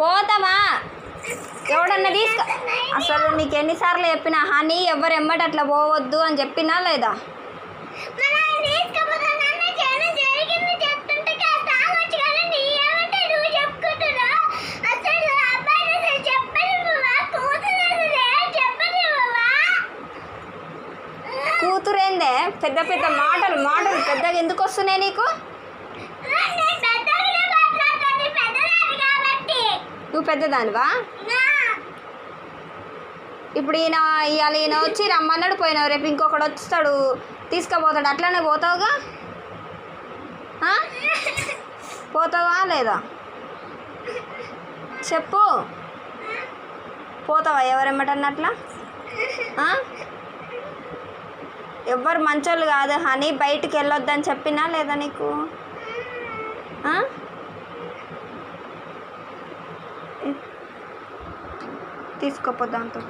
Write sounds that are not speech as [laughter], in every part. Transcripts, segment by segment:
పోతావా? ఎవడన్నా తీసుక. అసలు నీకు ఎన్నిసార్లు చెప్పినా హనీ ఎవరు ఎమ్మటి అట్లా పోవద్దు అని చెప్పినా లేదా? కూతురేందే? పెద్ద పెద్ద మాటలు మాటలు పెద్దగా ఎందుకు వస్తున్నాయి నీకు? నువ్వు పెద్దదానివా? ఇప్పుడు ఈయన ఇవాళ ఈయన వచ్చి రమ్మన్నాడు పోయినావు. రేపు ఇంకొకడు వస్తాడు. తీసుకుపోతాడు. అట్లనే పోతావుగా? పోతావా లేదా? చెప్పు. పోతావా ఎవరెమ్మటన్నట్లా? ఆ? ఎవ్వరు మంచోళ్ళు కాదు హనీ బయటికి వెళ్ళొద్దని చెప్పినా లేదా నీకు? తీసుకోపో దాంతో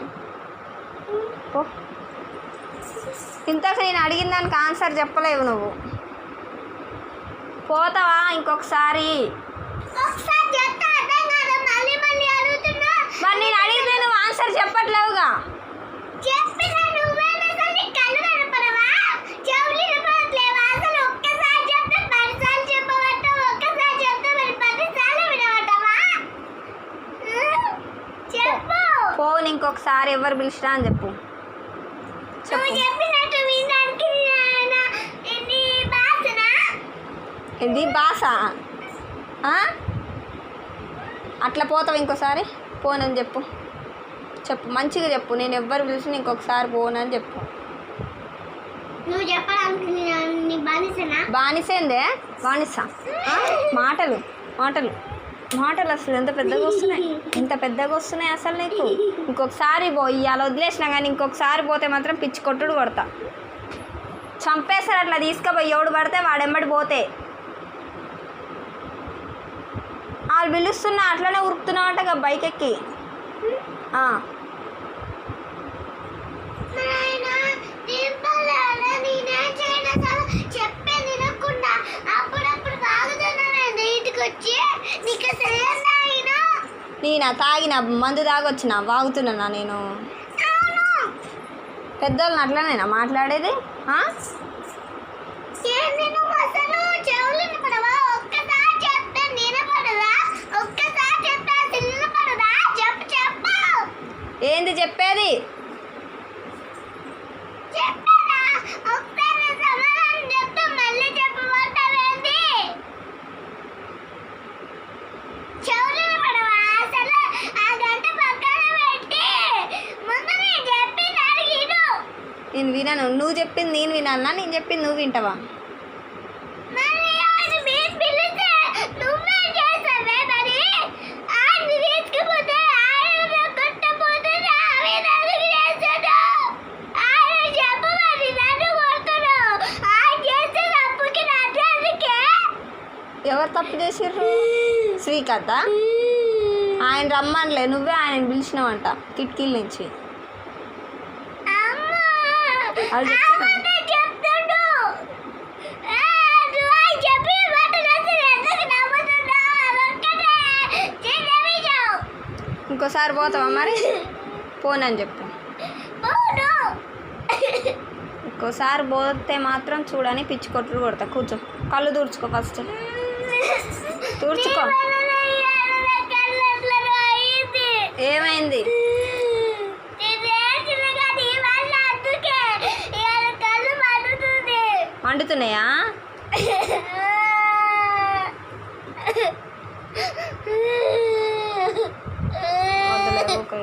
పో. ఇంతకు నేను అడిగిన దానికి ఆన్సర్ చెప్పలేవు నువ్వు. పోతావా ఇంకొకసారి? పోను ఇంకొకసారి ఎవరు పిలిచినా అని చెప్పు. ఇది ఆ? అట్లా పోతావు ఇంకోసారి? పోనని చెప్పు. చెప్పు మంచిగా చెప్పు. నేను ఎవ్వరు పిలిచిన ఇంకొకసారి పోనని చెప్పు. నువ్వు చెప్పడానికి నీ- నీ బానిసనా? బానిసేందే? బానిస? మాటలు మాటలు. మాటలు అసలు ఎంత పెద్దగా వస్తున్నాయి? ఎంత పెద్దగా వస్తున్నాయి అసలు నీకు? ఇంకొకసారి పో ఇవాళ వదిలేసినా కానీ ఇంకొకసారి పోతే మాత్రం పిచ్చి కొట్టుడు కొడతా. చంపేస్తారు అట్లా తీసుకుపోయి ఎవడు పడితే వాడెంబడి పోతే. వాళ్ళు పిలుస్తున్నా అట్లనే ఉరుకుతున్నావంట బైక్ ఎక్కి నేనా? తాగిన? మందు తాగొచ్చిన? వాగుతున్నానా నేను? పెద్దోళ్ళని అట్లనేనా మాట్లాడేది? ఏంది నువ్వు నేను వినను. నువ్వు చెప్పింది నేను వినాలనా నేను చెప్పింది నువ్వు వింటావా? ఎవరు తప్పు చేసిర్రు? శ్రీకాంత ఆయన రమ్మనిలే. నువ్వే ఆయన పిలిచినావంట. కిటికీల నుంచి అమ్మా అది చెప్తున్నా. అమ్మనే చెప్తుండు ఏ, నువ్వు ఆయన చెప్పిన మాటలు అసలు ఎందుకు నమ్ముతున్నావు? అదొక్కటే చిన్న ఇంకోసారి పోతావా మరి? పోనని చెప్పు. ఇంకోసారి పోతే మాత్రం చూడని పిచ్చి కొట్టుడు కొడతా. కూర్చో. కళ్ళు దూర్చుకో ఫస్ట్. దూర్చుకో నీ వలన ఇవాళ నా కళ్ళు అట్లనో అయింది. ఏమైంది నేను ఏడ్చిన కానీ ఇవాళ అందుకే ఇవాళ కళ్ళు మండుతుంది. మండుతున్నాయా [laughs] వద్దులే.